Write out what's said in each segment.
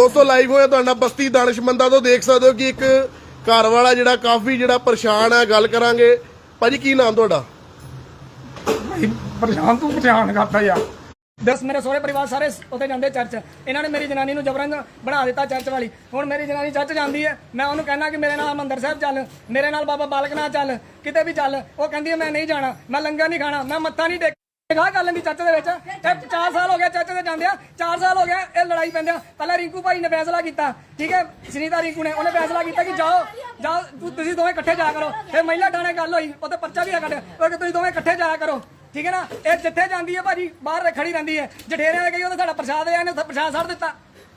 ਦੋਸਤੋ ਲਾਈਵ ਹੋਇਆ ਤੁਹਾਡਾ ਬਸਤੀ ਦਾਨਿਸ਼ਮੰਦਾ ਤੋਂ ਦੇਖ ਸਕਦੇ ਹੋ ਕਿ ਇੱਕ ਘਰ ਵਾਲਾ ਜਿਹੜਾ ਕਾਫੀ ਜਿਹੜਾ ਪਰੇਸ਼ਾਨ ਹੈ ਗੱਲ ਕਰਾਂਗੇ। ਭਾਜੀ ਕੀ ਨਾਮ ਤੁਹਾਡਾ? ਪਰੇਸ਼ਾਨ ਤੂੰ ਪਰੇਸ਼ਾਨ ਕਰਦਾ ਯਾਰ। ਦਸ ਮੇਰੇ ਸਹੁਰੇ ਪਰਿਵਾਰ ਸਾਰੇ ਉੱਥੇ ਜਾਂਦੇ ਚਰਚ। ਇਹਨਾਂ ਨੇ ਮੇਰੀ ਜਨਾਨੀ ਨੂੰ ਜਬਰਨ ਬਣਾ ਦਿੱਤਾ ਚਰਚ ਵਾਲੀ। ਹੁਣ ਮੇਰੀ ਜਨਾਨੀ ਚਰਚ ਜਾਂਦੀ ਹੈ। ਮੈਂ ਉਹਨੂੰ ਕਹਿਣਾ ਕਿ ਮੇਰੇ ਨਾਲ ਮੰਦਰ ਸਾਹਿਬ ਚੱਲ ਮੇਰੇ ਨਾਲ ਬਾਬਾ ਬਾਲਕ ਨਾਥ ਚੱਲ ਕਿਤੇ ਵੀ ਚੱਲ। ਉਹ ਕਹਿੰਦੀ ਹੈ ਮੈਂ ਨਹੀਂ ਜਾਣਾ ਮੈਂ ਲੰਗਰ ਨਹੀਂ ਖਾਣਾ ਮੈਂ ਮੱਥਾ ਨਹੀਂ ਟੇਕ ਗਾ ਕਰ ਲੈਂਦੀ ਚਰਚ ਦੇ ਵਿੱਚ। ਇਹ 4 ਸਾਲ ਹੋ ਗਏ ਚਰਚ ਦੇ ਜਾਂਦੇ ਆ। 4 ਸਾਲ ਹੋ ਗਿਆ ਇਹ ਲੜਾਈ ਪੈਂਦੇ ਆ। ਪਹਿਲਾਂ ਰਿੰਕੂ ਭਾਈ ਨੇ ਫੈਸਲਾ ਕੀਤਾ, ਠੀਕ ਹੈ? ਸੁਨੀਤਾ ਰਿੰਕੂ ਨੇ, ਉਹਨੇ ਫੈਸਲਾ ਕੀਤਾ ਕਿ ਜਾਓ ਜਾਓ, ਤੁ- ਤੁਸੀਂ ਦੋਵੇਂ ਇਕੱਠੇ ਜਾ ਕਰੋ। ਫਿਰ ਮਹਿਲਾ ਥਾਣੇ ਗੱਲ ਹੋਈ ਉਹਤੇ ਪਰਚਾ ਵੀ ਆ ਕੱਢਿਆ ਉਹ ਕਿ ਤੁਸੀਂ ਦੋਵੇਂ ਇਕੱਠੇ ਜਾਇਆ ਕਰੋ, ਠੀਕ ਹੈ ਨਾ? ਇਹ ਜਿੱਥੇ ਜਾਂਦੀ ਹੈ ਭਾਜੀ, ਬਾਹਰ ਖੜੀ ਰਹਿੰਦੀ ਹੈ। ਜਠੇਰਿਆਂ ਨੇ ਕਹੀ ਉਹਦਾ ਸਾਡਾ ਪ੍ਰਸ਼ਾਦ ਹੈ ਇਹਨੇ ਉੱਥੇ ਪ੍ਰਸ਼ਾਦ ਛੱਡ ਦਿੱਤਾ।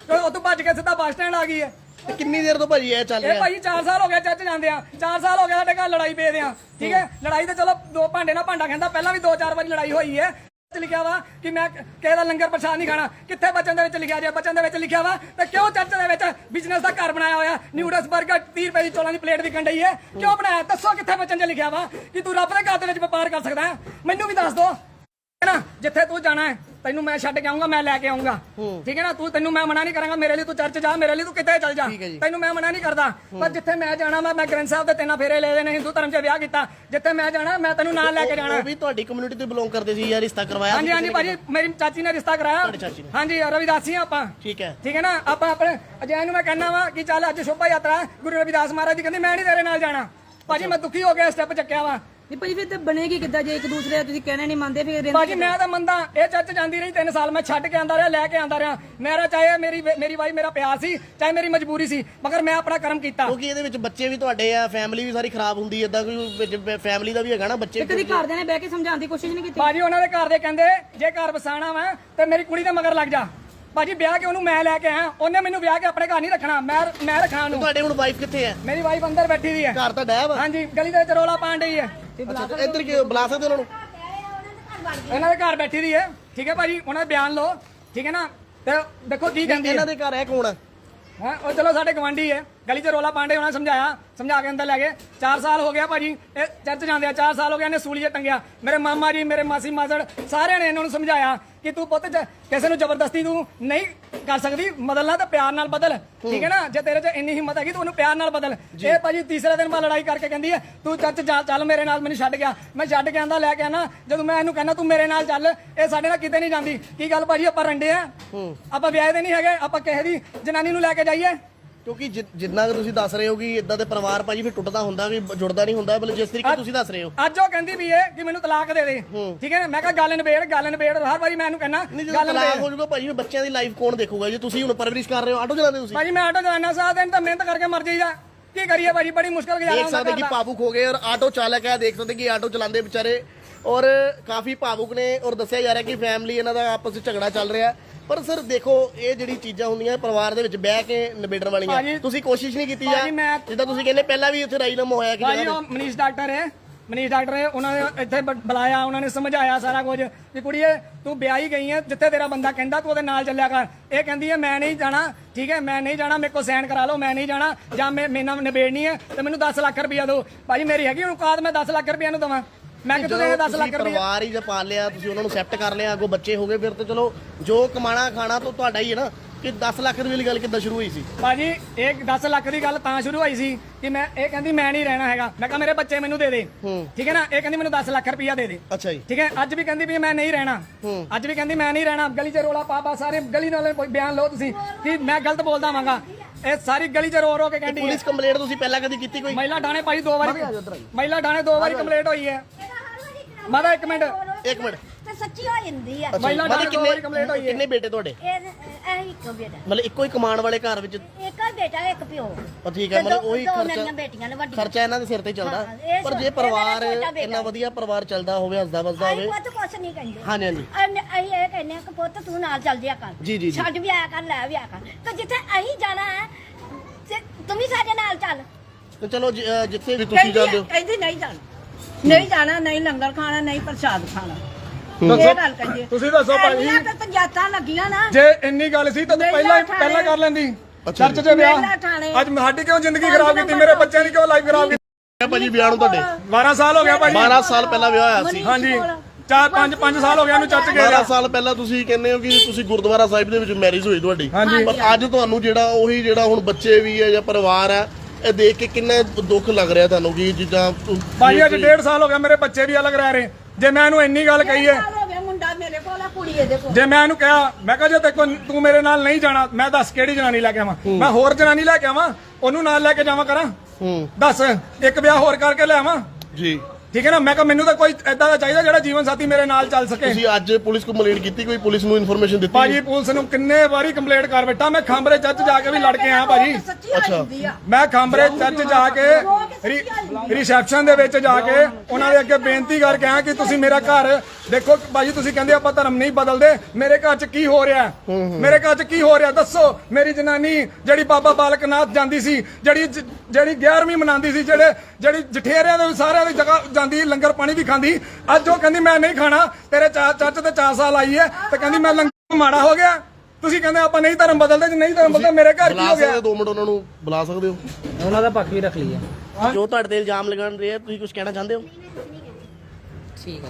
ਤੇ ਉਹ ਤੋਂ ਭੱਜ ਕੇ ਸਿੱਧਾ ਬੱਸ ਸਟੈਂਡ ਆ ਗਈ ਹੈ। ਤੇ ਕਿੰਨੀ ਦੇਰ ਤੋਂ ਭਾਜੀ ਇਹ ਚੱਲ ਇਹ ਭਾਈ 4 ਸਾਲ ਹੋ ਗਏ ਚੱਚ ਜਾਂਦੇ ਆ। 4 ਸਾਲ ਹੋ ਗਏ ਸਾਡੇ ਘਰ ਲੜਾਈ ਪੇਦੇ ਆ ਠੀਕ ਹੈ? ਲੜਾਈ ਤੇ ਚਲੋ ਦੋ ਭਾਂਡੇ ਨਾਲ ਭਾਂਡਾ ਕਹਿੰਦਾ ਪਹਿਲਾਂ ਵੀ ਦੋ ਚਾਰ ਵਾਰੀ ਲੜਾਈ ਹੋਈ ਹੈ। ਚ ਲਿਖਿਆ ਵਾ ਕਿ ਮੈਂ ਕਿਸੇ ਦਾ ਲੰਗਰ ਪ੍ਰਸ਼ਾਦ ਨਹੀਂ ਖਾਣਾ। ਕਿੱਥੇ ਬਚਨ ਦੇ ਵਿੱਚ ਲਿਖਿਆ ਜੇ ਬਚਨ ਦੇ ਵਿੱਚ ਲਿਖਿਆ ਵਾ ਤੇ ਕਿਉਂ ਚਰਚ ਦੇ ਵਿੱਚ ਬਿਜ਼ਨਸ ਦਾ ਘਰ ਬਣਾਇਆ ਹੋਇਆ? ਨਿਊਡਲਸ 버ਗਰ 30 ਰੁਪਏ ਦੀ ਚੌਲਾਂ ਦੀ ਪਲੇਟ ਵਿਕਣ ਡਈ ਹੈ। ਕਿਉਂ ਬਣਾਇਆ? ਦੱਸੋ ਕਿੱਥੇ ਬਚਨ 'ਚ ਲਿਖਿਆ ਵਾ ਕਿ ਤੂੰ ਰੱਬ ਦੇ ਘਰ ਦੇ ਵਿੱਚ ਵਪਾਰ ਕਰ ਸਕਦਾ ਹੈ? ਮੈਨੂੰ ਵੀ ਦੱਸ ਦੋ। ਹੈ ਨਾ? ਜਿੱਥੇ ਤੂੰ ਜਾਣਾ ਹੈ ਤੈਨੂੰ ਮੈਂ ਛੱਡ ਕੇ ਆਉਂਗਾ ਮੈਂ ਲੈ ਕੇ ਆਉਂਗਾ ਠੀਕ ਹੈ ਨਾ? ਤੂੰ ਤੈਨੂੰ ਮੈਂ ਮਨਾ ਨਹੀਂ ਕਰਾਂਗਾ ਮੇਰੇ ਲਈ ਤੂੰ ਚਰਚ ਜਾ ਮੇਰੇ ਲਈ ਤੂੰ ਕਿਤੇ ਚੱਲ ਜਾ। ਤੈਨੂੰ ਮੈਂ ਮਨਾ ਨਹੀਂ ਕਰਦਾ। ਪਰ ਜਿੱਥੇ ਮੈਂ ਜਾਣਾ ਮੈਂ ਮੈਂ ਗ੍ਰੰਥ ਸਾਹਿਬ ਦੇ ਤਿੰਨ ਫੇਰੇ ਲੈ ਦੇਣੇ ਹਿੰਦੂ ਧਰਮ 'ਚ ਵਿਆਹ ਕੀਤਾ। ਜਿੱਥੇ ਮੈਂ ਜਾਣਾ ਮੈਂ ਤੈਨੂੰ ਨਾਲ ਲੈ ਕੇ ਜਾਣਾ। ਉਹ ਵੀ ਤੁਹਾਡੀ ਕਮਿਊਨਿਟੀ ਤੋਂ ਬਿਲੋਂਗ ਕਰਦੇ ਸੀ ਜਾਂ ਰਿਸ਼ਤਾ ਕਰਵਾਇਆ ਹਾਂਜੀ ਹਾਂਜੀ ਭਾਜੀ ਮੇਰੀ ਚਾਚੀ ਨੇ ਰਿਸ਼ਤਾ ਕਰਾਇਆ। ਹਾਂਜੀ ਰਵਿਦਾਸੀ ਆਪਾਂ। ਠੀਕ ਹੈ। ਠੀਕ ਹੈ ਨਾ? ਆਪਾਂ ਆਪਣੇ ਅਜੈ ਨੂੰ ਮੈਂ ਕਹਿਣਾ ਵਾ ਕਿ ਚੱਲ ਅੱਜ ਸ਼ੋਭਾ ਯਾਤਰਾ ਗੁਰੂ ਰਵਿਦਾਸ ਮਹਾਰਾਜ ਜੀ ਕਹਿੰਦੇ ਮੈਂ ਨਹੀਂ ਤੇਰੇ ਨਾਲ ਜਾਣਾ। ਭਾਜੀ ਮੈਂ ਦੁਖੀ ਹੋ ਗਿਆ ਸਟੈਪ ਚੱਕਿਆ ਵਾ। ਨਹੀਂ ਭਾਜੀ ਫਿਰ ਤੇ ਬਣੇਗੀ ਕਿੱਦਾਂ? ਜੇ ਇੱਕ ਦੂਸਰੇ ਦਾ ਤੁਸੀਂ ਕਹਿਣਾ ਨਹੀਂ ਮੰਨਦੇ ਫਿਰ ਰਹਿੰਦੇ ਭਾਜੀ ਮੈਂ ਤਾਂ ਮੰਨਦਾ ਇਹ ਚੱਚ ਜਾਂਦੀ ਰਹੀ 3 ਸਾਲ ਮੈਂ ਛੱਡ ਕੇ ਆਂਦਾ ਰਿਹਾ ਲੈ ਕੇ ਆਂਦਾ ਰਿਹਾ। ਮੇਰਾ ਚਾਹੇ ਮੇਰੀ ਮੇਰੀ ਵਾਈ ਮੇਰਾ ਪਿਆਰ ਸੀ ਚਾਹੇ ਮੇਰੀ ਮਜਬੂਰੀ ਸੀ ਮਗਰ ਮੈਂ ਆਪਣਾ ਕਰਮ ਕੀਤਾ। ਕਿਉਂਕਿ ਇਹਦੇ ਵਿੱਚ ਬੱਚੇ ਵੀ ਤੁਹਾਡੇ ਆ ਫੈਮਿਲੀ ਵੀ ਸਾਰੀ ਖਰਾਬ ਹੁੰਦੀ ਇਦਾਂ ਕੋਈ ਫੈਮਿਲੀ ਦਾ ਵੀ ਹੈਗਾ ਨਾ ਬੱਚੇ ਤੇ ਕਦੀ ਘਰਦਿਆਂ ਨੇ ਬਹਿ ਕੇ ਸਮਝਾਉਣ ਦੀ ਕੋਸ਼ਿਸ਼ ਨਹੀਂ ਕੀਤੀ? ਭਾਜੀ ਉਹਨਾਂ ਦੇ ਘਰ ਦੇ ਕਹਿੰਦੇ ਜੇ ਘਰ ਵਸਾਣਾ ਵਾ ਤੇ ਮੇਰੀ ਕੁੜੀ ਦੇ ਮਗਰ ਲੱਗ ਜਾ। ਭਾਜੀ ਵਿਆਹ ਕੇ ਉਹਨੂੰ ਮੈਂ ਲੈ ਕੇ ਆਇਆ ਉਹਨੇ ਮੈਨੂੰ ਵਿਆਹ ਕੇ ਆਪਣੇ ਘਰ ਨਹੀਂ ਰੱਖਣਾ ਮੈਂ ਮੈਂ ਰੱਖਣਾ ਉਹਨੂੰ। ਤੁਹਾਡੇ ਹੁਣ ਵਾਈਫ ਕਿੱਥੇ ਹੈ ਮੇਰੀ ਵਾਈਫ ਅੰਦਰ ਬੈਠੀ ਦੀ ਹੈ। ਘਰ ਤਾਂ ਡੈਬ ਹਾਂਜੀ ਗਲੀ ਦੇ ਵਿੱਚ ਰੋਲਾ ਪਾਣ ਡਈ ਹੈ। ਅੱਛਾ ਤੇ ਇੱਧਰ ਕੀ ਬੁਲਾ ਸਕਦੇ ਉਹਨਾਂ ਨੂੰ? ਇਹਨਾਂ ਦੇ ਘਰ ਬੈਠੀ ਦੀ ਹੈ। ਠੀਕ ਹੈ ਭਾਜੀ ਉਹਨਾਂ ਦਾ ਬਿਆਨ ਲਓ। ਠੀਕ ਹੈ ਨਾ? ਤੇ ਦੇਖੋ ਕੀ ਕਹਿੰਦੀ ਹੈ। ਇਹਨਾਂ ਦੇ ਘਰ ਹੈ ਕੌਣ ਹੈ? ਹਾਂ? ਉਹ ਚਲੋ ਸਾਡੇ ਗਵਾਂਢੀ ਹੈ। ਗਲੀ 'ਚ ਰੋਲਾ ਪਾਂਡੇ ਉਹਨਾਂ ਨੇ ਸਮਝਾਇਆ। ਸਮਝਾ ਕੇ ਅੰਦਰ ਲੈ ਗਏ। 4 ਸਾਲ ਹੋ ਗਿਆ ਭਾਜੀ ਇਹ ਚਰਚ ਜਾਂਦੇ ਆ। 4 ਸਾਲ ਹੋ ਗਏ ਇਹਨੇ ਸੂਲੀ 'ਚ ਟੰਗਿਆ। ਮੇਰੇ ਮਾਮਾ ਜੀ ਮੇਰੇ ਮਾਸੀ ਮਾਸੜ ਸਾਰਿਆਂ ਨੇ ਇਹਨਾਂ ਨੂੰ ਸਮਝਾਇਆ। ਕਿ ਤੂੰ ਪੁੱਤ ਜ- ਕਿਸੇ ਨੂੰ ਜ਼ਬਰਦਸਤੀ ਤੂੰ ਨਹੀਂ ਕਰ ਸਕਦੀ ਬਦਲਣਾ ਤਾਂ ਪਿਆਰ ਨਾਲ ਬਦਲ। ਠੀਕ ਹੈ ਨਾ? ਜੇ ਤੇਰੇ 'ਚ ਇੰਨੀ ਹਿੰਮਤ ਹੈਗੀ ਤੂੰ ਉਹਨੂੰ ਪਿਆਰ ਨਾਲ ਬਦਲ। ਇਹ ਭਾਜੀ ਤੀਸਰੇ ਦਿਨ ਬਾਅਦ ਲੜਾਈ ਕਰਕੇ ਕਹਿੰਦੀ ਹੈ ਤੂੰ ਚਰਚ ਜਾ ਚੱਲ ਮੇਰੇ ਨਾਲ ਮੈਨੂੰ ਛੱਡ ਗਿਆ। ਮੈਂ ਛੱਡ ਕੇ ਆਂਦਾ ਲੈ ਕੇ ਆਣਾ ਜਦੋਂ ਮੈਂ ਇਹਨੂੰ ਕਹਿੰਦਾ ਤੂੰ ਮੇਰੇ ਨਾਲ ਚੱਲ ਇਹ ਸਾਡੇ ਨਾਲ ਕਿਤੇ ਨਹੀਂ ਜਾਂਦੀ। ਕੀ ਗੱਲ ਭਾਜੀ ਆਪਾਂ ਰੰਡੇ ਆ? ਆਪਾਂ ਵਿਆਹ ਦੇ ਨਹੀਂ ਹੈਗੇ ਆਪਾਂ ਕਿਸੇ ਦੀ ਜਨਾਨੀ ਨੂੰ ਲੈ ਕੇ ਜਾਈਏ? ਕਿਉਂਕਿ ਜਿ- ਜਿੰਨਾ ਕਿ ਤੁਸੀਂ ਦੱਸ ਰਹੇ ਹੋ ਕਿ ਇਦਾਂ ਦੇ ਪਰਿਵਾਰ ਭਾਜੀ ਫਿਰ ਟੁੱਟਦਾ ਹੁੰਦਾ ਵੀ ਜੁੜਦਾ ਨਹੀਂ ਹੁੰਦਾ ਬਲ ਜਿਸ ਤਰੀਕੇ ਤੁਸੀਂ ਦੱਸ ਰਹੇ ਹੋ। ਅੱਜ ਉਹ ਕਹਿੰਦੀ ਵੀ ਇਹ ਕਿ ਮੈਨੂੰ ਤਲਾਕ ਦੇ ਦੇ। ਠੀਕ ਹੈ ਨਾ? ਮੈਂ ਕਿਹਾ ਗੱਲ ਨਿਬੇੜ ਗੱਲ ਨਿਬੇੜ। ਹਰ ਵਾਰੀ ਮੈਂ ਇਹਨੂੰ ਕਹਿੰਦਾ ਨਹੀਂ ਜਦੋਂ ਗੱਲ ਤਲਾਕ ਨਿਬੇੜ ਹੋ ਜਾਊਗਾ ਭਾਜੀ ਫਿਰ ਬੱਚਿਆਂ ਦੀ ਲਾਈਫ ਕੌਣ ਦੇਖੂਗਾ ਜੇ? ਤੁਸੀਂ ਹੁਣ ਪਰਵਰਿਸ਼ ਕਰ ਰਹੇ ਹੋ ਆਟੋ ਚਲਾਉਂਦੇ ਤੁਸੀਂ? ਭਾਜੀ ਮੈਂ ਆਟੋ ਚਲਾਉਣਾ ਸਾਰਾ ਦਿਨ ਤਾਂ ਮਿਹਨਤ ਕਰਕੇ ਮਰ ਜਾਈਦਾ। ਕੀ ਕਰੀਏ ਭਾਜੀ? ਬੜੀ ਮੁਸ਼ਕਲ ਗੁਜ਼ਾਰਾ ਦੇਖ ਹੁੰਦਾ ਸਕਦੇ ਘਰ ਕਿ ਦਾ। ਭਾਵੁਕ ਹੋ ਗਏ ਔਰ ਆਟੋ ਚਾਲਕ ਹੈ ਦੇਖ ਸਕਦੇ ਕਿ ਆਟੋ ਚਲਾਉਂਦੇ ਵਿਚਾਰੇ। ਔਰ ਕਾਫੀ ਭਾਵੁਕ ਨੇ ਔਰ ਦੱਸਿਆ ਜਾ ਰਿਹਾ ਕਿ ਫੈਮਿਲੀ ਇਹਨਾਂ ਦਾ ਆਪਸ ਵਿੱਚ ਝਗੜਾ ਚੱਲ ਰਿਹਾ ਪਰ ਸਰ ਦੇਖੋ ਇਹ ਜਿਹੜੀ ਚੀਜ਼ਾਂ ਹੁੰਦੀਆਂ ਪਰਿਵਾਰ ਦੇ ਵਿੱਚ ਬਹਿ ਕੇ ਨਿਬੇੜਨ ਵਾਲੀਆਂ। ਤੁਸੀਂ ਕੋਸ਼ਿਸ਼ ਨਹੀਂ ਕੀਤੀ ਮੈਂ- ਜਿੱਦਾਂ ਤੁਸੀਂ ਕਹਿੰਦੇ ਪਹਿਲਾਂ ਵੀ ਇੱਥੇ ਰਾਈਲਮ ਹੋਇਆ ਕਿ ਭਾਜੀ ਉਹ ਮਨੀਸ਼ ਡਾਕਟਰ ਹੈ। ਮਨੀਸ਼ ਡਾਕਟਰ ਹੈ ਉਹਨਾਂ ਨੇ ਇੱਥੇ ਬੁਲਾਇਆ ਉਹਨਾਂ ਨੇ ਸਮਝਾਇਆ ਸਾਰਾ ਕੁਝ ਵੀ ਕੁੜੀਏ ਤੂੰ ਵਿਆਹੀ ਗਈ ਹੈ ਜਿੱਥੇ ਤੇਰਾ ਬੰਦਾ ਕਹਿੰਦਾ ਤੂੰ ਉਹਦੇ ਨਾਲ ਚੱਲਿਆ ਕਰ। ਇਹ ਕਹਿੰਦੀ ਹੈ ਮੈਂ ਨਹੀਂ ਜਾਣਾ ਠੀਕ ਹੈ ਮੈਂ ਨਹੀਂ ਜਾਣਾ ਮੇਰੇ ਕੋਲ ਸਾਈਨ ਕਰਾ ਲਓ ਮੈਂ ਨਹੀਂ ਜਾਣਾ ਜਾਂ ਮੈਂ ਮੇਰੇ ਨਾਲ ਨਿਬੇੜਨੀ ਹੈ ਤੇ ਮੈਨੂੰ 10 ਲੱਖ ਰੁਪਇਆ ਦਿਓ। ਭਾਜੀ ਮੇਰੀ ਹੈਗੀ ਔਕਾਤ ਮੈਂ 10 ਲੱਖ ਰੁਪਇਆ ਨੂੰ ਦਵਾਂ? ਮੈਂ ਕਿੱਥੋਂ ਦੇ 10 ਲੱਖ ਰੁਪਇਆ ਪਰਿਵਾਰ ਹੀ ਜੇ ਪਾਲ ਲਿਆ ਤੁਸੀਂ ਉਹਨਾਂ ਨੂੰ ਐਕਸੈਪਟ ਕਰ ਲਿਆ ਅੱਗੋਂ ਬੱਚੇ ਹੋ ਗਏ ਫਿਰ ਤੇ ਚਲੋ ਜੋ ਕਮਾਣਾ ਖਾਣਾ ਤਾਂ ਤੁਹਾਡਾ ਹੀ ਹੈ ਨਾ ਕਿ 10 ਲੱਖ ਰੁਪਏ ਵਾਲੀ ਗੱਲ ਕਿੱਦਾਂ ਸ਼ੁਰੂ ਹੋਈ ਸੀ? ਭਾਜੀ ਇਹ 10 ਲੱਖ ਦੀ ਗੱਲ ਤਾਂ ਸ਼ੁਰੂ ਹੋਈ ਸੀ ਕਿ ਮੈਂ ਇਹ ਕਹਿੰਦੀ ਮੈਂ ਨਹੀਂ ਰਹਿਣਾ ਹੈਗਾ। ਮੈਂ ਕਿਹਾ ਮੇਰੇ ਬੱਚੇ ਮੈਨੂੰ ਦੇ ਦੇ। ਠੀਕ ਹੈ ਨਾ? ਇਹ ਕਹਿੰਦੀ ਮੈਨੂੰ 10 ਲੱਖ ਰੁਪਇਆ ਦੇ ਦੇ। ਅੱਛਾ ਜੀ। ਠੀਕ ਹੈ? ਅੱਜ ਵੀ ਕਹਿੰਦੀ ਵੀ ਮੈਂ ਨਹੀਂ ਰਹਿਣਾ। ਅੱਜ ਵੀ ਕਹਿੰਦੀ ਮੈਂ ਨਹੀਂ ਰਹਿਣਾ। ਗਲੀ 'ਚ ਰੋਲਾ ਪਾ ਪਾ ਸਾਰੇ ਗਲੀ ਨਾਲ ਕੋਈ ਬਿਆਨ ਲਓ ਤੁਸੀਂ ਕਿ ਮੈਂ ਗਲਤ ਬੋਲਦਾ ਵਾਂਗਾ। ਇਹ ਸਾਰੀ ਗਲੀ 'ਚ ਰੋ ਰੋ ਕੇ ਕਹਿੰਦੀ ਹੈ। ਪੁਲਿਸ ਕੰਪਲੇਂਟ ਤੁਸੀਂ ਪਹਿਲਾਂ ਕਦੀ ਕੀਤੀ ਕੋਈ? ਮਹਿਲਾ ਥਾਣੇ ਭਾਜੀ ਦੋ ਵਾਰੀ ਮਹਿਲਾ ਥਾਣੇ ਦੋ ਵਾਰੀ ਕੰਪਲੇਂਟ ਹੋਈ ਹੈ। ਮਾਦਾ ਇੱਕ ਮਿੰਟ। ਇੱਕ ਮਿੰਟ। ਤੇ ਸੱਚੀ ਹੋ ਜਾਂਦੀ ਆ। ਮਹਿਲਾ ਮਤਲਬ ਥਾਣੇ ਦੋ ਵਾਰੀ ਕੰਪਲੇਂਟ ਹੋਈ ਹੈ। ਕਿੰਨੇ ਬੇਟੇ ਤੁਹਾਡੇ? ਇਹ ਇਹ ਇੱਕ ਬੇਟਾ। ਮਤਲਬ ਇੱਕੋ ਹੀ ਕਮਾਉਣ ਵਾਲੇ ਘਰ ਵਿੱਚ? ਇੱਕ ਬੇਟਾ ਇੱਕ ਪਿਓ। ਉਹ ਠੀਕ ਹੈ ਤੇ ਮਤਲਬ ਦੋ- ਉਹੀ ਦੋ ਖਰਚਾ ਮੇਰੀਆਂ ਬੇਟੀਆਂ ਨੇ ਵੱਡੀਆਂ। ਖਰਚਾ ਇਹਨਾਂ ਦੇ ਸਿਰ ਤੇ ਹੀ ਚੱਲਦਾ। ਹਾਂ, ਇਹ ਪਰ ਜੇ ਪਰਿਵਾਰ ਮੇਰਾ ਛੋਟਾ ਬੇਟਾ। ਇੰਨਾ ਵਧੀਆ ਪਰਿਵਾਰ ਚੱਲਦਾ ਹੋਵੇ ਹੱਸਦਾ ਵਸਦਾ ਆਈ ਹੋਵੇ। ਪੁੱਤ ਕੁਛ ਨਹੀਂ ਕਹਿੰਦੇ। ਹਾਂਜੀ ਹਾਂਜੀ। ਅਸੀਂ ਇਹ ਕਹਿੰਦੇ ਆ ਕਿ ਪੁੱਤ ਤੂੰ ਨਾਲ ਚੱਲ ਜਿਆ ਕਰ। ਜੀ, ਜੀ, ਜੀ। ਛੱਡ ਵੀ ਆਇਆ ਕਰ ਲੈ ਵੀ ਆਇਆ ਕਰ। ਤੇ ਜਿੱਥੇ ਅਸੀਂ ਜਾਣਾ ਹੈ ਤੇ ਤੂੰ ਵੀ ਸਾਡੇ ਨਾਲ ਚੱਲ। ਤੇ ਚਲੋ ਜ- ਅਹ ਜਿੱਥੇ ਵੀ ਤੁਸੀਂ ਜਾਂਦੇ ਹੋ। ਕਹਿੰਦੀ ਨਹੀਂ ਜਾਣਾ। ਨਹੀਂ ਜਾਣਾ ਨਹੀਂ ਲੰਗਰ ਖਾਣਾ ਨਹੀਂ ਪ੍ਰਸ਼ਾਦ ਖਾਣਾ। ਇਹ ਗੱਲ ਕਹੀਏ ਤੁਸੀਂ ਦੱਸੋ ਭਾਜੀ ਇੰਨੀਆਂ ਤੇ ਪੰਜਾਤਾਂ ਲੱਗੀਆਂ ਨਾ। ਜੇ ਇੰਨੀ ਗੱਲ ਸੀ ਤਾਂ ਤੂੰ ਪਹਿਲਾਂ ਪਹਿਲਾਂ ਕਰ ਲੈਂਦੀ। ਚਰਚ 'ਚ ਵਿਆਹ। ਅੱਜ ਸਾਡੀ ਕਿਉਂ ਜ਼ਿੰਦਗੀ ਖਰਾਬ ਕੀਤੀ? ਮੇਰੇ। ਬੱਚਿਆਂ ਦੀ ਕਿਉਂ ਲਾਈਫ ਖਰਾਬ ਕੀਤੀ? ਭਾਜੀ ਵਿਆਹ ਨੂੰ ਤੁਹਾਡੇ। 12 ਸਾਲ ਹੋ ਗਿਆ ਭਾਜੀ। 12 ਸਾਲ ਪਹਿਲਾਂ ਵਿਆਹ ਹੋਇਆ ਸੀ। ਹਾਂਜੀ। ਚਾਰ ਪੰਜ ਪੰਜ ਸਾਲ ਹੋ ਗਿਆ ਇਹਨੂੰ ਚਰਚ ਗਏ 12 ਸਾਲ ਪਹਿਲਾਂ ਤੁਸੀਂ ਕਹਿੰਦੇ ਹੋ ਕਿ ਤੁਸੀਂ ਗੁਰਦੁਆਰਾ ਸਾਹਿਬ ਦੇ ਵਿੱਚ ਮੈਰਿਜ ਹੋਈ ਤੁਹਾਡੀ। ਹਾਂਜੀ। ਪਰ ਅੱਜ ਤੁਹਾਨੂੰ ਜਿਹੜਾ ਉਹੀ ਜਿਹੜਾ ਹੁਣ ਬੱਚੇ ਵੀ ਹੈ ਜਾਂ ਪਰਿਵਾਰ ਹੈ ਇਹ ਦੇਖ ਕੇ ਕਿੰਨਾ ਦੁੱਖ ਲੱਗ ਰਿਹਾ ਤੁਹਾਨੂੰ ਕਿ ਜਿੱਦਾਂ ਭਾਜੀ ਅੱਜ ਡੇਢ ਸਾਲ ਹੋ ਗਿਆ ਮੇਰੇ ਬੱਚੇ ਵੀ ਅਲੱਗ ਰਹਿ ਰਹੇ। ਜੇ ਮੈਂ ਇਹਨੂੰ ਇੰਨੀ ਗੱਲ ਕਹੀ ਹੈ ਸਾਲ ਹੋ ਗਿਆ ਮੁੰਡਾ ਮੇਰੇ ਕੋਲ ਆ ਕੁੜੀ ਇਹਦੇ ਕੋਲ। ਜੇ ਮੈਂ ਇਹਨੂੰ ਕਿਹਾ ਮੈਂ ਕਿਹਾ ਜੇ ਕੋਈ ਤੂੰ ਮੇਰੇ ਨਾਲ ਨਹੀਂ ਜਾਣਾ ਮੈਂ ਦੱਸ ਕਿਹੜੀ ਜਨਾਨੀ ਲੈ ਕੇ ਆਵਾਂ? ਮੈਂ ਹੋਰ ਜਨਾਨੀ ਲੈ ਕੇ ਆਵਾਂ ਉਹਨੂੰ ਨਾਲ ਲੈ ਕੇ ਜਾਵਾਂ ਕਰਾਂ? ਹੂੰ। ਦੱਸ ਇੱਕ ਵਿਆਹ ਹੋਰ ਕਰਕੇ ਲੈ ਆਵਾਂ? ਜੀ। ਠੀਕ ਹੈ ਨਾ? ਮੈਂ ਕਿਹਾ ਮੈਨੂੰ ਤਾਂ ਕੋਈ ਐਦਾਂ ਦਾ ਚਾਹੀਦਾ ਜਿਹੜਾ ਜੀਵਨ ਸਾਥੀ ਮੇਰੇ ਨਾਲ ਚੱਲ ਸਕੇ। ਤੁਸੀਂ ਅੱਜ ਪੁਲਿਸ ਕੰਪਲੇਂਟ ਕੀਤੀ ਕੋਈ ਪੁਲਿਸ ਨੂੰ ਇਨਫੋਰਮੇਸ਼ਨ ਦਿੱਤੀ? ਭਾਜੀ ਪੁਲਿਸ ਨੂੰ ਕਿੰਨੇ ਵਾਰੀ ਕੰਪਲੇਂਟ ਕਰ ਬੈਠਾ। ਮੈਂ ਖਾਂਬਰੇ ਚਰਚ ਜਾ ਕੇ ਵੀ ਲੜ ਕੇ ਆਇਆ ਭਾਜੀ। ਆ ਮੈਂ ਖਾਂਬਰੇ ਚਰਚ ਜਾ ਕੇ ਰਿਸੈਪਸ਼ਨ ਦੇ ਵਿੱਚ ਜਾ ਕੇ ਉਹਨਾਂ ਦੇ ਅੱਗੇ ਬੇਨਤੀ ਕਰਕੇ ਆਇਆ ਕਿ ਤੁਸੀਂ ਮੇਰਾ ਘਰ ਦੇਖੋ। ਭਾਜੀ ਤੁਸੀਂ ਕਹਿੰਦੇ ਆਪਾਂ ਧਰਮ ਨਹੀਂ ਬਦਲਦੇ। ਮੇਰੇ ਘਰ 'ਚ ਕੀ ਹੋ ਰਿਹਾ? ਮੇਰੇ ਘਰ 'ਚ ਕੀ ਹੋ ਰਿਹਾ? ਦੱਸੋ। ਮੇਰੀ ਜਨਾਨੀ ਜਿਹੜੀ ਬਾਬਾ ਬਾਲਕ ਨਾਥ ਜਾਂਦੀ ਸੀ ਜਿਹੜੀ ਜਿਹੜੀ 11ਵੀਂ ਮਨਾਉਂਦੀ ਸੀ ਜਿਹੜੇ ਜਿਹੜੀ ਜਠੇਰਿਆਂ ਦੇ ਸਾਰਿਆਂ ਦੀ ਜਗ੍ਹਾ ਜਾਂਦੀ ਲੰਗਰ ਪਾਣੀ ਵੀ ਖਾਂਦੀ। ਅੱਜ ਉਹ ਕਹਿੰਦੀ ਮੈਂ ਨਹੀਂ ਖਾਣਾ ਤੇਰੇ ਚਾ- ਚਰਚ ਤੇ 4 ਸਾਲ ਆਈ ਹੈ। ਤੇ ਕਹਿੰਦੀ ਮੈਂ ਲੰਗਰ ਮਾੜਾ ਹੋ ਗਿਆ। ਤੁਸੀਂ ਕਹਿੰਦੇ ਆਪਾਂ ਨਹੀਂ ਧਰਮ ਬਦਲਦੇ ਜੇ ਨਹੀਂ ਧਰਮ ਬਦਲਦੇ ਮੇਰੇ ਘਰ ਕੀ ਬੁਲਾ ਹੋ ਸਕਦੇ ਗਿਆ ਦੋ ਮਿੰਟ ਉਹਨਾਂ ਨੂੰ ਬੁਲਾ ਸਕਦੇ ਹੋ। ਉਹਨਾਂ ਦਾ ਪੱਖ ਵੀ ਰੱਖ ਲਈਏ। ਜੋ ਤੁਹਾਡੇ ਤੇ ਇਲਜ਼ਾਮ ਲਗਾਉਣ ਰਹੇ ਆ ਤੁਸੀਂ ਕੁਝ ਕਹਿਣਾ ਚਾਹੁੰਦੇ ਹੋ? ਠੀਕ ਹੈ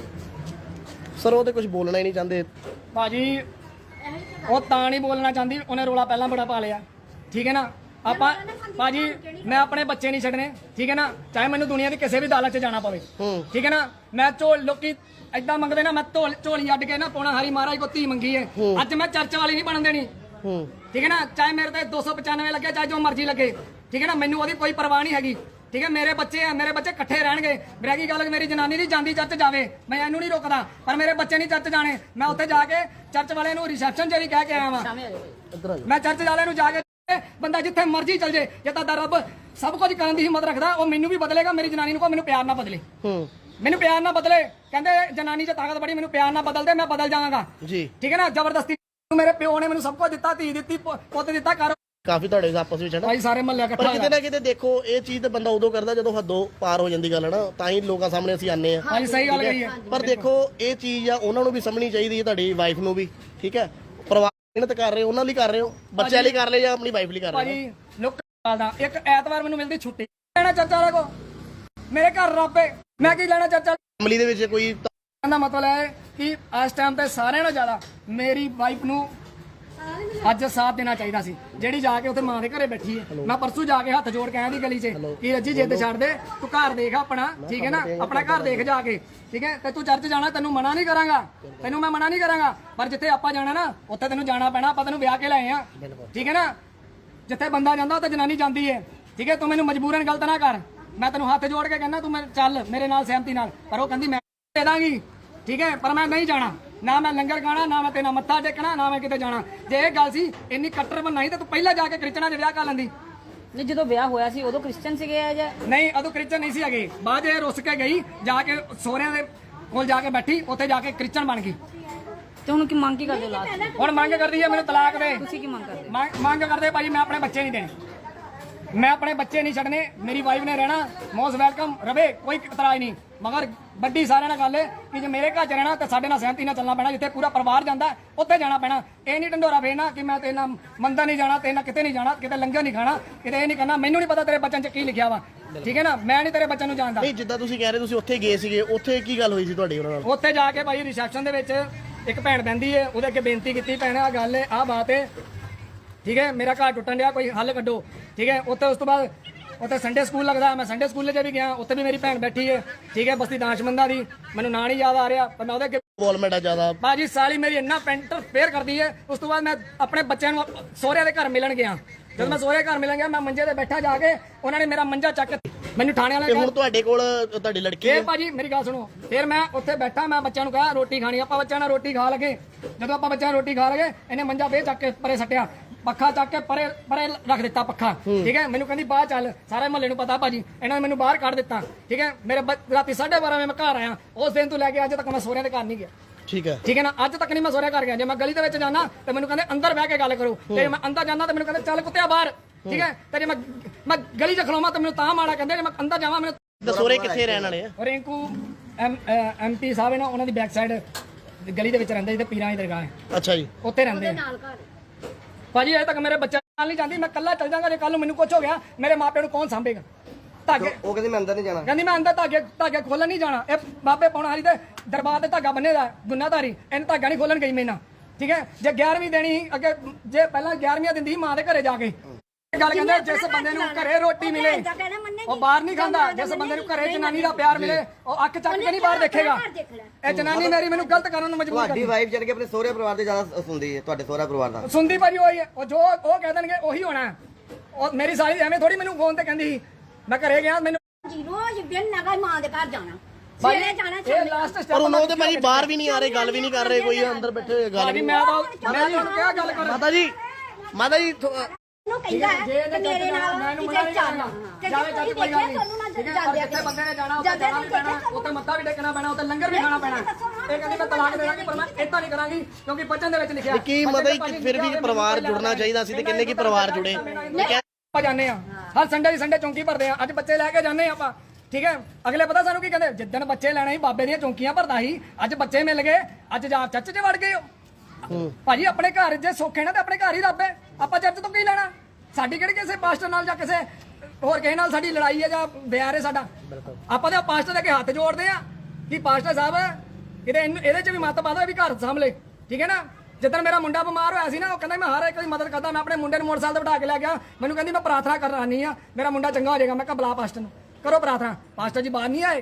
ਸਰ ਉਹ ਤੇ ਕੁਝ ਬੋਲਣਾ ਹੀ ਨਹੀਂ ਚਾਹੁੰਦੇ। ਭਾਜੀ ਉਹ ਤਾਂ ਨਹੀਂ ਬੋਲਣਾ ਚਾਹੁੰਦੀ ਉਹਨੇ ਰੋਲਾ ਪਹਿਲਾਂ ਬੜਾ ਪਾ ਲਿਆ। ਠੀਕ ਹੈ ਨਾ? ਆਪਾਂ ਭਾਜੀ ਮੈਂ ਆਪਣੇ ਬੱਚੇ ਨਹੀਂ ਛੱਡਣੇ ਠੀਕ ਹੈ ਨਾ? ਚਾਹੇ ਮੈਨੂੰ ਦੁਨੀਆ ਦੀ ਕਿਸੇ ਵੀ ਅਦਾਲਤ 'ਚ ਜਾਣਾ ਪਵੇ। ਠੀਕ ਹੈ ਨਾ? ਮੈਂ ਝੋਲ ਲੋਕੀ ਐਦਾਂ ਮੰਗਦੇ ਨਾ ਮੈਂ ਝੋਲ ਝੋਲੀ ਅੱਡ ਕੇ ਨਾ ਪੋਣਾ ਹਰੀ ਮਹਾਰਾਜ ਕੋ ਧੀ ਮੰਗੀ ਹੈ। ਅੱਜ ਮੈਂ ਚਰਚ ਵਾਲੀ ਨਹੀਂ ਬਣਨ ਦੇਣੀ। ਠੀਕ ਹੈ ਨਾ? ਚਾਹੇ ਮੇਰੇ ਤੇ 295 ਲੱਗੇ ਚਾਹੇ ਜੋ ਮਰਜ਼ੀ ਲੱਗੇ। ਠੀਕ ਹੈ ਨਾ? ਮੈਨੂੰ ਉਹਦੀ ਕੋਈ ਪਰਵਾਹ ਨਹੀਂ ਹੈਗੀ। ਠੀਕ ਹੈ? ਮੇਰੇ ਬੱਚੇ ਆ ਮੇਰੇ ਬੱਚੇ ਇਕੱਠੇ ਰਹਿਣਗੇ। ਰਹਿ ਗਈ ਗੱਲ ਮੇਰੀ ਜਨਾਨੀ ਨਹੀਂ ਜਾਂਦੀ ਚਰਚ ਜਾਵੇ। ਮੈਂ ਇਹਨੂੰ ਨਹੀਂ ਰੋਕਦਾ ਪਰ ਮੇਰੇ ਬੱਚੇ ਨਹੀਂ ਚਰਚ ਜਾਣੇ। ਮੈਂ ਉੱਥੇ ਜਾ ਕੇ ਚਰਚ ਵਾਲੇ ਨੂੰ ਰਿਸੈਪਸ਼ਨ ਜਿਹੜੀ ਕਹਿ ਕੇ ਆਇਆ ਵਾਂ। ਮੈਂ ਚਰਚ ਵਾਲਿਆਂ ਨੂੰ ਜਾ ਕੇ ਬੰਦਾ ਜਿੱਥੇ ਮਰਜ਼ੀ ਚਲ ਜੇ ਜੇ ਤਾਂ ਰੱਬ ਸਭ ਕੁਝ ਕਰਨ ਦੀ ਹਿੰਮਤ ਰੱਖਦਾ ਉਹ ਮੈਨੂੰ ਵੀ ਬਦਲੇਗਾ ਮੇਰੀ ਜਨਾਨੀ ਨੂੰ ਕੋ ਮੈਨੂੰ ਪਿਆਰ ਨਾਲ ਬਦਲੇ। ਹੂੰ। ਮੈਨੂੰ ਪਿਆਰ ਨਾਲ ਬਦਲੇ। ਕਹਿੰਦੇ ਜਨਾਨੀ 'ਚ ਤਾਕਤ ਬੜੀ ਮੈਨੂੰ ਪਿਆਰ ਨਾਲ ਬਦਲ ਦੇ ਮੈਂ ਬਦਲ ਜਾਵਾਂਗਾ। ਜੀ। ਠੀਕ ਹੈ ਨਾ? ਜ਼ਬਰਦਸਤੀ ਮੇਰੇ ਪਿਓ ਨੇ ਮੈਨੂੰ ਸਭ ਕੁਝ ਦਿੱਤਾ ਧੀ ਦਿੱਤੀ ਪੁੱਤ ਦਿੱਤਾ ਕਰ ਕਾਫੀ ਤੁਹਾਡੇ ਆਪਸ ਵਿੱਚ ਹੈ ਨਾ? ਭਾਈ ਸਾਰੇ ਪਰ ਇਕੱਠਾ ਕਿਤੇ ਨਾ ਕਿਤੇ ਦੇਖੋ ਇਹ ਚੀਜ਼ ਤਾਂ ਬੰਦਾ ਉਦੋਂ ਕਰਦਾ ਜਦੋਂ ਹੱਦੋਂ ਪਾਰ ਹੋ ਜਾਂਦੀ ਗੱਲ ਹੈ ਨਾ? ਤਾਂ ਹੀ ਲੋਕਾਂ ਸਾਹਮਣੇ ਅਸੀਂ ਆਨੇ ਆ ਭਾਈ ਸਹੀ ਗੱਲ ਕਹੀ ਹੈ। ਪਰ ਦੇਖੋ ਇਹ ਚੀਜ਼ ਆ ਉਹਨਾਂ ਨੂੰ ਵੀ ਸਮਝਣੀ ਚਾਹੀਦੀ ਹੈ ਤੁਹਾਡੀ ਵਾਈਫ ਨੂੰ ਵੀ। ਠੀਕ ਹੈ? ਮਿਹਨਤ ਕਰ ਰਹੇ ਹੋ ਉਹਨਾਂ ਲਈ ਕਰ ਰਹੇ ਹੋ? ਬੱਚਿਆਂ ਲਈ ਕਰ ਰਹੇ ਜਾਂ ਆਪਣੀ ਵਾਈਫ ਲਈ ਕਰ ਰਹੇ ਹੋ? ਭਾਜੀ ਲੋਕ ਦਾ ਇੱਕ ਐਤਵਾਰ ਮੈਨੂੰ ਮਿਲਦੀ ਛੁੱਟੀ। ਲੈਣਾ ਚਾਚਾ ਵਾਲੇ ਕੋ ਮੇਰੇ ਘਰ ਰੱਬੇ ਮੈਂ ਕੀ ਲੈਣਾ ਚਾਚਾ? ਫੈਮਿਲੀ ਦੇ ਵਿੱਚ ਕੋਈ ਦਾ ਮਤਲਬ ਹੈ ਕਿ ਇਸ ਟਾਈਮ ਤੇ ਸਾਰਿਆਂ ਨਾਲੋਂ ਜ਼ਿਆਦਾ ਮੇਰੀ ਵਾਈਫ ਨੂੰ ਅੱਜ ਸਾਥ ਦੇਣਾ ਚਾਹੀਦਾ ਸੀ। ਜਿਹੜੀ ਜਾ ਕੇ ਉੱਥੇ ਮਾਂ ਦੇ ਘਰੇ ਬੈਠੀ ਹੈ। ਮੈਂ ਪਰਸੋਂ ਜਾ ਕੇ ਹੱਥ ਜੋੜ ਕੇ ਆਇਆ ਦੀ ਗਲੀ 'ਚ ਕਿ ਰੱਜੀ ਜਿੱਦ ਛੱਡ ਦੇ ਤੂੰ ਘਰ ਦੇਖ ਆਪਣਾ ਠੀਕ ਹੈ ਨਾ? ਆਪਣਾ ਘਰ ਦੇਖ ਜਾ ਕੇ ਠੀਕ ਹੈ? ਤੇ ਤੂੰ ਚਰਚ ਜਾਣਾ ਤੈਨੂੰ ਮਨਾ ਨਹੀਂ ਕਰਾਂਗਾ। ਤੈਨੂੰ ਮੈਂ ਮਨਾ ਨਹੀਂ ਕਰਾਂਗਾ। ਪਰ ਜਿੱਥੇ ਆਪਾਂ ਜਾਣਾ ਨਾ ਉੱਥੇ ਤੈਨੂੰ ਜਾਣਾ ਪੈਣਾ ਆਪਾਂ ਤੈਨੂੰ ਵਿਆਹ ਕੇ ਲਾਏ ਆ ਠੀਕ ਹੈ ਨਾ? ਜਿੱਥੇ ਬੰਦਾ ਜਾਂਦਾ ਉੱਥੇ ਜਨਾਨੀ ਜਾਂਦੀ ਹੈ। ਠੀਕ ਹੈ? ਤੂੰ ਮੈਨੂੰ ਮਜਬੂਰਨ ਗਲਤ ਨਾ ਕਰ। ਮੈਂ ਤੈਨੂੰ ਹੱਥ ਜੋੜ ਕੇ ਕਹਿੰਦਾ ਤੂੰ ਮੇਰੇ ਚੱਲ ਮੇਰੇ ਨਾਲ ਸਹਿਮਤੀ ਨਾਲ। ਪਰ ਉਹ ਕਹਿੰਦੀ ਮੈਂ ਦੇ ਦਾਂਗੀ। ਠੀਕ ਹੈ? ਪਰ ਮੈਂ ਨਹੀਂ ਜਾਣਾ। ਨਾ ਮੈਂ ਲੰਗਰ ਖਾਣਾ ਨਾ ਮੈਂ ਤੇਨਾ ਮੱਥਾ ਟੇਕਣਾ ਨਾ ਮੈਂ ਕਿਤੇ ਜਾਣਾ। ਜੇ ਇਹ ਗੱਲ ਸੀ ਇੰਨੀ ਕੱਟਰ ਬਣਾਈ ਤਾਂ ਤੂੰ ਪਹਿਲਾਂ ਜਾ ਕੇ ਕ੍ਰਿਸਚਨਾਂ ਦੇ ਵਿਆਹ ਕਰ ਲੈਂਦੀ। ਨਹੀਂ ਜਦੋਂ ਵਿਆਹ ਹੋਇਆ ਸੀ ਉਦੋਂ ਕ੍ਰਿਸਚੀਅਨ ਸੀਗੇ ਆ ਜਾਂ ਨਹੀਂ ਉਦੋਂ ਕ੍ਰਿਸਚਨ ਨਹੀਂ ਸੀ ਹੈਗੇ। ਬਾਅਦ ਇਹ ਰੁੱਸ ਕੇ ਗਈ ਜਾ ਕੇ ਸੋਹਰਿਆਂ ਦੇ ਕੋਲ ਜਾ ਕੇ ਬੈਠੀ ਉੱਥੇ ਜਾ ਕੇ ਕ੍ਰਿਸਚਨ ਬਣ ਗਈ। ਤੇ ਹੁਣ ਕੀ ਮੰਗ ਕੀ ਕਰਦੇ ਹੋ ਲਾਸਟ? ਹੁਣ ਮੰਗ ਕਰਦੀ ਹੈ ਮੈਨੂੰ ਤਲਾਕ ਦੇ। ਤੁਸੀਂ ਕੀ ਮੰਗ ਕਰਦੇ ਮੰਗ ਕਰਦੇ ਭਾਜੀ ਮੈਂ ਆਪਣੇ ਬੱਚੇ ਨਹੀਂ ਦੇਣੇ। ਮੈਂ ਆਪਣੇ ਬੱਚੇ ਨਹੀਂ ਛੱਡਣੇ ਮੇਰੀ ਵਾਈਫ ਨੇ ਰਹਿਣਾ ਮੋਸਟ ਵੈਲਕਮ ਰਵੇ ਕੋਈ ਇਤਰਾਜ਼ ਨਹੀਂ। ਮਗਰ ਵੱਡੀ ਸਾਰਿਆਂ ਨਾਲ ਗੱਲ ਹੈ ਕਿ ਜੇ ਮੇਰੇ ਘਰ ਚ ਰਹਿਣਾ ਤਾਂ ਸਾਡੇ ਨਾਲ ਸਹਿਮਤੀ ਨਾਲ ਚੱਲਣਾ ਪੈਣਾ ਜਿੱਥੇ ਪੂਰਾ ਪਰਿਵਾਰ ਜਾਂਦਾ ਉੱਥੇ ਜਾਣਾ ਪੈਣਾ। ਇਹ ਨਹੀਂ ਢੰਡੋਰਾ ਫੇਰਨਾ ਕਿ ਮੈਂ ਤੇ ਨਾਲ ਮੰਦਰ ਨਹੀਂ ਜਾਣਾ ਤੇ ਨਾਲ ਕਿਤੇ ਨਹੀਂ ਜਾਣਾ ਕਿਤੇ ਲੰਗਰ ਨਹੀਂ ਖਾਣਾ ਕਿਤੇ ਇਹ ਨਹੀਂ ਕਰਨਾ। ਮੈਨੂੰ ਨਹੀਂ ਪਤਾ ਤੇਰੇ ਬੱਚਨ ਚ ਕੀ ਲਿਖਿਆ ਵਾ। ਠੀਕ ਹੈ ਨਾ? ਮੈਂ ਨਹੀਂ ਤੇਰੇ ਬੱਚਨ ਨੂੰ ਜਾਣਦਾ। ਨਹੀਂ ਜਿੱਦਾਂ ਤੁਸੀਂ ਕਹਿ ਰਹੇ ਤੁਸੀਂ ਉੱਥੇ ਗਏ ਸੀਗੇ ਉੱਥੇ ਕੀ ਗੱਲ ਹੋਈ ਸੀ ਤੁਹਾਡੀ ਉਹਨਾਂ ਨਾਲ? ਉੱਥੇ ਜਾ ਕੇ ਭਾਈ ਰਿਸੈਪਸ਼ਨ ਦੇ ਵਿੱਚ ਇੱਕ ਭੈਣ ਬੈੰਦੀ ਹੈ ਉਹਦੇ ਅੱਗੇ ਬੇਨਤੀ ਕੀਤੀ ਭੈਣ ਆ ਗੱਲ ਹੈ ਆ ਬਾਤ ਹੈ ਠੀਕ ਹੈ? ਮੇਰਾ ਘਰ ਟੁੱਟਣ ਡਿਆ ਕੋਈ ਹੱਲ ਕੱਢੋ। ਠੀਕ ਹੈ? ਉੱਥੇ ਉਸ ਤੋਂ ਬਾਅਦ ਉੱਥੇ ਸੰਡੇ ਸਕੂਲ ਲੱਗਦਾ ਮੈਂ ਸੰਡੇ ਸਕੂਲ 'ਚ ਵੀ ਗਿਆ ਉੱਥੇ ਵੀ ਮੇਰੀ ਭੈਣ ਬੈਠੀ ਹੈ। ਠੀਕ ਹੈ? ਬਸਤੀ ਦਾਨਸ਼ਮੰਦਾ ਦੀ। ਮੈਨੂੰ ਨਾਂ ਨਹੀਂ ਯਾਦ ਆ ਰਿਹਾ ਪਰ ਮੈਂ ਉਹਦੇ ਅੱਗੇ ਇਨਵੋਲਵਮੈਂਟ ਆ ਜ਼ਿਆਦਾ। ਬਾਜੀ ਸਾਲੀ ਮੇਰੀ ਇੰਨਾ ਪੈਂਟਰ ਫੇਅਰ ਕਰਦੀ ਹੈ। ਉਸ ਤੋਂ ਬਾਅਦ ਮੈਂ ਆਪਣੇ ਬੱਚਿਆਂ ਨੂੰ ਸਹੁਰਿਆਂ ਦੇ ਘਰ ਮਿਲਣ ਗਿਆ। ਜਦੋਂ ਮੈਂ ਸਹੁਰੇ ਘਰ ਮਿਲਣ ਗਿਆ ਮੈਂ ਮੰਜੇ ਤੇ ਬੈਠਾ ਜਾ ਕੇ ਉਹਨਾਂ ਨੇ ਮੇਰਾ ਮੰਜਾ ਚੱਕ ਮੈਨੂੰ ਥਾਣੇ ਵਾਲੇ ਤੇ ਹੁਣ ਤੁਹਾਡੇ ਕੋਲ ਤੁਹਾਡੀ ਲੜਕੀ ਇਹ ਭਾਜੀ ਮੇਰੀ ਗੱਲ ਸੁਣੋ। ਫਿਰ ਮੈਂ ਉੱਥੇ ਬੈਠਾ ਮੈਂ ਬੱਚਿਆਂ ਨੂੰ ਕਿਹਾ ਰੋਟੀ ਖਾਣੀ ਆਪਾਂ ਬੱਚਿਆਂ ਨਾਲ ਰੋਟੀ ਖਾ ਲਗੇ। ਜਦੋਂ ਆਪਾਂ ਬੱਚਿਆਂ ਰੋਟੀ ਖਾ ਲਗੇ ਇਹਨੇ ਮੰਜਾ ਫੇਰ ਚੱਕ ਕੇ ਪਰੇ ਸੱਟਿਆ। ਪੱਖਾ ਚੱਕ ਕੇ ਪਰੇ ਪਰੇ ਰੱਖ ਦਿੱਤਾ ਪੱਖਾ। ਠੀਕ ਹੈ? ਮੈਨੂੰ ਕਹਿੰਦੀ ਬਾਹਰ ਚੱਲ ਸਾਰੇ ਮਹੱਲੇ ਨੂੰ ਪਤਾ ਭਾਜੀ। ਇਹਨਾਂ ਨੇ ਮੈਨੂੰ ਬਾਹਰ ਕੱਢ ਦਿੱਤਾ। ਠੀਕ ਹੈ? ਮੇਰੇ ਬੱਚ- ਰਾਤੀ 12:30 ਵਜੇ ਮੈਂ ਘਰ ਆਇਆ। ਉਸ ਦਿਨ ਤੋਂ ਲੈ ਕੇ ਅੱਜ ਤੱਕ ਮੈਂ ਸੋਹਰਿਆਂ ਦੇ ਘਰ ਨਹੀਂ ਗਿਆ। ਠੀਕ ਹੈ। ਠੀਕ ਹੈ ਨਾ? ਅੱਜ ਤੱਕ ਨਹੀਂ ਮੈਂ ਸੋਹਰਿਆਂ ਘਰ ਗਿਆ। ਜੇ ਮੈਂ ਗਲੀ ਦੇ ਵਿੱਚ ਜਾਣਾ ਤੇ ਮੈਨੂੰ ਕਹਿੰਦੇ ਅੰਦਰ ਬਹਿ ਕੇ ਗੱਲ ਕਰੋ। ਤੇ ਜੇ ਮੈਂ ਅੰਦਰ ਜਾਣਾ ਤੇ ਮੈਨੂੰ ਕਹਿੰਦੇ ਚੱਲ ਕੁੱਤਿਆ ਬਾਹਰ। ਠੀਕ ਹੈ? ਤੇ ਜੇ ਮੈਂ ਮੈਂ ਗਲੀ 'ਚ ਖਲੋਵਾਂ ਤਾਂ ਮੈਨੂੰ ਤਾਂ ਮਾੜਾ ਕਹਿੰਦੇ ਜੇ ਮੈਂ ਅੰਦਰ ਜਾਵਾਂ ਮੈਨੂੰ ਦਸੋਰੇ ਕਿੱਥੇ ਰਹਿਣ ਵਾਲੇ ਆ? ਰਿੰਕੂ ਐਮਪੀ ਸਾਹਿਬ ਹੈ ਨਾ ਉਹਨਾਂ ਦੀ ਬੈਕ ਸਾਈਡ ਗਲੀ ਦੇ ਵਿੱਚ ਰਹਿੰਦੇ ਜਿੱਥੇ ਪੀਰਾਂ ਦੀ ਦਰਗਾਹ ਹੈ। ਅੱਛਾ ਜੀ। ਉੱਥੇ ਰਹਿੰਦੇ ਆ। ਭਾਜੀ ਅਜੇ ਤੱਕ ਮੇਰੇ ਬੱਚੇ ਨਾਲ ਨਹੀਂ ਜਾਂਦੀ ਮੈਂ ਕੱਲਾ ਚੱਲ ਜਾਗਾ ਜੇ ਕੱਲ ਨੂੰ ਮੈਨੂੰ ਕੁਝ ਹੋ ਗਿਆ ਮੇਰੇ ਮਾਪਿਆਂ ਨੂੰ ਕੌਣ ਸਾਂਭੇਗਾ? ਧਾਗੇ ਉਹ ਕਹਿੰਦੇ ਮੈਂ ਅੰਦਰ ਨਹੀਂ ਜਾਣਾ। ਕਹਿੰਦੀ ਮੈਂ ਅੰਦਰ ਧਾਗੇ ਧਾਗੇ ਖੋਲਣ ਨਹੀਂ ਜਾਣਾ। ਇਹ ਬਾਬੇ ਪੌਣ ਹਾਰੀ ਦੇ ਦਰਬਾਰ ਤੇ ਧਾਗਾ ਬੰਨੇਦਾ ਗੁਨਾਹਦਾਰੀ ਇਹਨੂੰ ਧਾਗਾ ਨਹੀਂ ਖੋਲਣ ਗਈ ਮੈਨਾਂ ਠੀਕ ਹੈ? ਜੇ 11ਵੀਂ ਦੇਣੀ ਸੀ, ਅੱਗੇ ਜੇ ਪਹਿਲਾਂ 11ਵੀਂ ਦਿੰਦੀ ਸੀ ਮਾਂ ਦੇ ਘਰੇ ਜਾ ਕੇ ਗੱਲ ਕਹਿੰਦੇ ਜਿਸ ਬੰਦੇ ਨੂੰ ਘਰੇ ਰੋਟੀ ਮਿਲੇ। ਉਹ ਬਾਹਰ ਨਹੀਂ ਖਾਂਦਾ ਜਿਸ ਬੰਦੇ ਨੂੰ ਘਰੇ। ਜਨਾਨੀ ਦਾ ਪਿਆਰ ਮਿਲੇ ਉਹ ਅੱਖ ਚੱਕ ਕੇ ਨਹੀਂ ਬਾਹਰ ਦੇਖੇਗਾ। ਇਹ ਜਨਾਨੀ ਮੇਰੀ ਮੈਨੂੰ ਗਲਤ ਕਰਨ ਨੂੰ ਮਜਬੂਰ ਤੁਹਾਡੀ ਕਰਦੀ ਵਾਈਫ ਜਾਨ ਕੇ ਆਪਣੇ ਸਹੁਰੇ ਪਰਿਵਾਰ ਦੇ ਜ਼ਿਆਦਾ ਸੁਣਦੀ ਹੈ ਤੁਹਾਡੇ ਸਹੁਰਾ ਪਰਿਵਾਰ ਦਾ? ਸੁਣਦੀ ਭਾਜੀ ਉਹੀ ਹੈ। ਉਹ ਜੋ ਉਹ ਕਹਿ ਦੇਣਗੇ ਉਹੀ ਹੋਣਾ ਹੈ। ਉਹ ਮੇਰੀ ਸਾਲੀ ਐਵੇਂ ਥੋੜੀ ਮੈਨੂੰ ਫੋਨ ਤੇ ਕਹਿੰਦੀ ਸੀ ਮੈਂ ਘਰੇ ਗਿਆ ਮੈਨੂੰ ਜੀ ਰੋਜ਼ ਬਿਨ ਨਗਾ ਮਾਂ ਦੇ ਘਰ ਜਾਣਾ। ਭਾਜੀ, ਸਵੇਰੇ ਜਾਣਾ ਇਹ ਲਾਸਟ ਸਟੈਪ ਪਰ ਹੁਣ ਉਹ ਤੇ ਭਾਜੀ ਬਾਹਰ ਵੀ ਨਹੀਂ ਆ ਰਹੇ ਗੱਲ ਵੀ ਨਹੀਂ ਕਰ ਰਹੇ ਕੋਈ ਅੰਦਰ ਬੈਠੇ ਹੋਏ ਗੱਲ ਵੀ ਮੈਂ ਤਾਂ ਮੈਂ ਵੀ ਉਹਨੂੰ ਕਿਹਾ ਗੱਲ ਕਰ। ਮਾਤਾ ਜੀ ਮਾਤਾ ਜੀ ਥੋ- ਨੂੰ ਕਹਿੰਦਾ ਹੈ ਜੇ ਕਿ ਮੇਰੇ ਨਾਲ ਮੈਂ ਇਹਨੂੰ ਕਿਤੇ ਮਨਾ ਨਹੀਂ ਚੱਲ। ਕਰਾਂਗਾ ਤੇ ਜਾਵੇ ਚੱਲ ਕੋਈ ਕੋਈ ਗੱਲ ਨਹੀਂ। ਤੁਹਾਨੂੰ ਨਾ ਠੀਕ ਹੈ ਜਾਂਦੇ ਜਿੱਥੇ ਬੰਦੇ ਨੇ ਜਾਣਾ ਉੱਥੇ ਜਾਣਾ ਵੀ ਪੈਣਾ ਉੱਥੇ ਮੱਥਾ ਵੀ ਟੇਕਣਾ ਪੈਣਾ ਉੱਥੇ ਲੰਗਰ ਵੀ ਖਾਣਾ ਪੈਣਾ। ਇਹ ਕਹਿੰਦੀ ਮੈਂ ਤਲਾਕ ਦੇ ਦਾਂਗੀ ਪਰ ਮੈਂ ਇਦਾਂ ਨਹੀਂ ਕਰਾਂਗੀ ਕਿਉਂਕਿ ਬਚਨ ਦੇ ਵਿੱਚ ਲਿਖਿਆ। ਕੀ ਬਚਨ ਮਤਲਬ ਦੇ ਭਾਜੀ ਕਿ ਫਿਰ ਵੀ ਲਿਖਿਆ ਪਰਿਵਾਰ ਜੁੜਨਾ ਚਾਹੀਦਾ ਸੀ ਤੇ ਕਿੰਨੇ ਕੀ ਪਰਿਵਾਰ ਜੁੜੇ? ਆਪਾਂ ਜਾਂਦੇ ਆ ਹਰ ਸੰਡੇ ਦੀ ਸੰਡੇ ਚੌਂਕੀ ਭਰਦੇ ਆ ਅੱਜ ਬੱਚੇ ਲੈ ਕੇ ਜਾਂਦੇ ਆ ਆਪਾਂ। ਠੀਕ ਹੈ? ਅਗਲੇ ਪਤਾ ਸਾਨੂੰ ਕੀ ਕਹਿੰਦੇ? ਜਿੱਦਣ ਬੱਚੇ ਲੈਣੇ ਸੀ ਬਾਬੇ ਦੀਆਂ ਚੌਂਕੀਆਂ ਭਰਦਾ ਸੀ ਅੱਜ ਬੱਚੇ ਮਿਲ ਗਏ ਅੱਜ ਜਾ ਚੱਚ 'ਚ ਵੜ ਗਏ ਹੋ। ਭਾਜੀ ਆਪਣੇ ਘਰ ਜੇ ਸੌਖੇ ਨਾ ਤੇ ਆਪਣੇ ਘਰ ਹੀ ਰੱਬ ਹੈ। ਆਪਾਂ ਚਰਚ ਤੋਂ ਕੀ ਲੈਣਾ? ਸਾਡੀ ਕਿਹੜੀ ਕਿਸੇ ਪਾਸਟਰ ਨਾਲ ਜਾਂ ਕਿਸੇ ਹੋਰ ਕਿਸੇ ਨਾਲ ਸਾਡੀ ਲੜਾਈ ਹੈ ਜਾਂ ਵਿਆਹ ਹੈ ਸਾਡਾ? ਆਪਾਂ ਤਾਂ ਪਾਸਟਰ ਦੇ ਅੱਗੇ ਹੱਥ ਜੋੜਦੇ ਆ ਕਿ ਪਾਸਟਰ ਸਾਹਿਬ ਕਿਤੇ ਇਹਨੂੰ- ਇਹਦੇ ਚ ਵੀ ਮੱਤ ਪਾ ਦੋ ਇਹ ਵੀ ਘਰ ਸਾਂਭ ਲੈ ਠੀਕ ਹੈ ਨਾ? ਜਦੋਂ ਮੇਰਾ ਮੁੰਡਾ ਬਿਮਾਰ ਹੋਇਆ ਸੀ ਨਾ ਉਹ ਕਹਿੰਦਾ ਮੈਂ ਹਰ ਇੱਕ ਦੀ ਮਦਦ ਕਰਦਾ ਮੈਂ ਆਪਣੇ ਮੁੰਡੇ ਨੂੰ ਮੋਟਰਸਾਈਕਲ ਤੇ ਬਿਠਾ ਕੇ ਲੈ ਗਿਆ। ਮੈਨੂੰ ਕਹਿੰਦੀ ਮੈਂ ਪ੍ਰਾਰਥਨਾ ਕਰਨ ਆ ਮੇਰਾ ਮੁੰਡਾ ਚੰਗਾ ਹੋ ਜਾਏਗਾ ਮੈਂ ਕਿਹਾ ਬੁਲਾ ਪਾਸਟਰ ਨੂੰ। ਕਰੋ ਪ੍ਰਾਰਥਨਾ। ਪਾਸਟਰ ਜੀ ਬਾਹਰ ਨਹੀਂ ਆਏ।